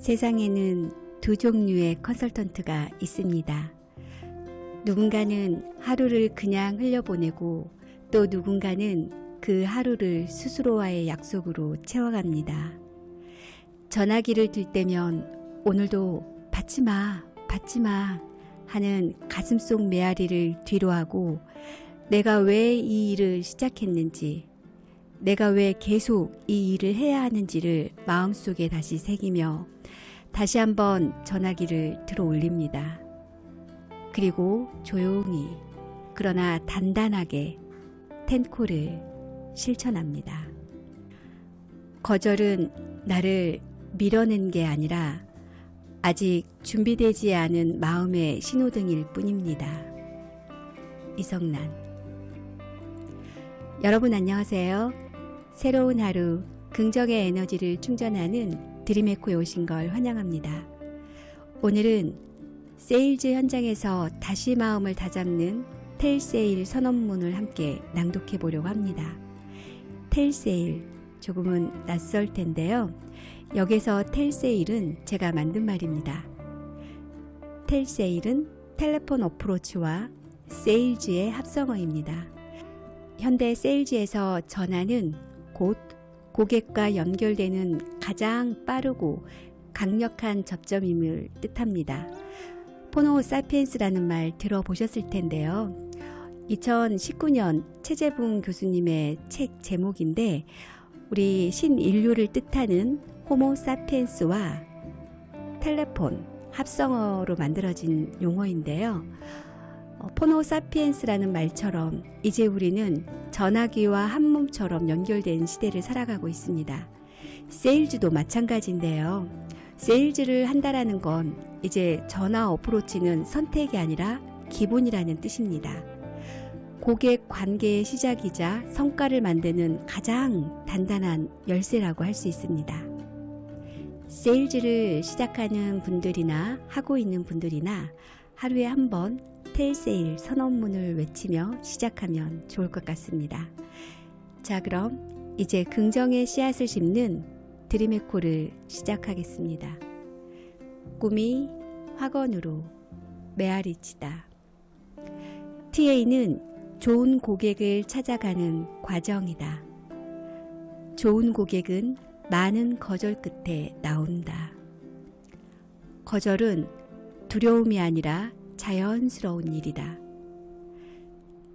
세상에는 두 종류의 컨설턴트가 있습니다. 누군가는 하루를 그냥 흘려보내고 또 누군가는 그 하루를 스스로와의 약속으로 채워갑니다. 전화기를 들 때면 오늘도 받지 마, 받지 마 하는 가슴 속 메아리를 뒤로 하고 내가 왜 이 일을 시작했는지, 내가 왜 계속 이 일을 해야 하는지를 마음속에 다시 새기며 다시 한번 전화기를 들어 올립니다. 그리고 조용히 그러나 단단하게 텐코를 실천합니다. 거절은 나를 밀어낸 게 아니라 아직 준비되지 않은 마음의 신호등일 뿐입니다. 이성란 여러분 안녕하세요. 새로운 하루 긍정의 에너지를 충전하는 드림에코에 오신 걸 환영합니다. 오늘은 세일즈 현장에서 다시 마음을 다잡는 텔세일 선언문을 함께 낭독해 보려고 합니다. 텔세일 조금은 낯설 텐데요. 여기서 텔세일은 제가 만든 말입니다. 텔세일은 텔레폰 어프로치와 세일즈의 합성어입니다. 현대 세일즈에서 전화는 곧 고객과 연결되는 가장 빠르고 강력한 접점임을 뜻합니다. 포노 사피엔스라는 말 들어보셨을 텐데요. 2019년 최재붕 교수님의 책 제목인데 우리 신인류를 뜻하는 호모 사피엔스와 텔레폰 합성어로 만들어진 용어인데요. 어, 포노 사피엔스라는 말처럼 이제 우리는 전화기와 한 몸처럼 연결된 시대를 살아가고 있습니다. 세일즈도 마찬가지인데요. 세일즈를 한다라는 건 이제 전화 어프로치는 선택이 아니라 기본이라는 뜻입니다. 고객 관계의 시작이자 성과를 만드는 가장 단단한 열쇠라고 할 수 있습니다. 세일즈를 시작하는 분들이나 하고 있는 분들이나 하루에 한 번 텔세일 선언문을 외치며 시작하면 좋을 것 같습니다. 자, 그럼 이제 긍정의 씨앗을 심는 드림에코를 시작하겠습니다. 꿈이 확언으로 메아리치다. TA는 좋은 고객을 찾아가는 과정이다. 좋은 고객은 많은 거절 끝에 나온다. 거절은 두려움이 아니라 자연스러운 일이다.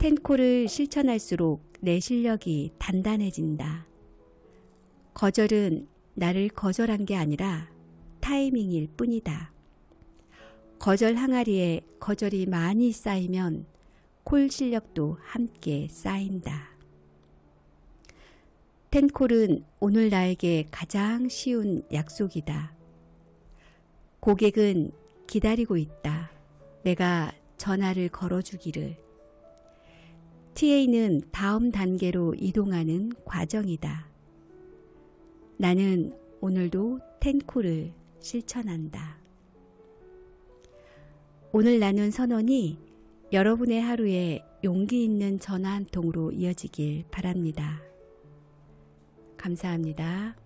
텐코를 실천할수록 내 실력이 단단해진다. 거절은 나를 거절한 게 아니라 타이밍일 뿐이다. 거절 항아리에 거절이 많이 쌓이면 콜 실력도 함께 쌓인다. 텐콜은 오늘 나에게 가장 쉬운 약속이다. 고객은 기다리고 있다. 내가 전화를 걸어주기를. TA는 다음 단계로 이동하는 과정이다. 나는 오늘도 텐코를 실천한다. 오늘 나눈 선언이 여러분의 하루에 용기 있는 전화 한 통으로 이어지길 바랍니다. 감사합니다.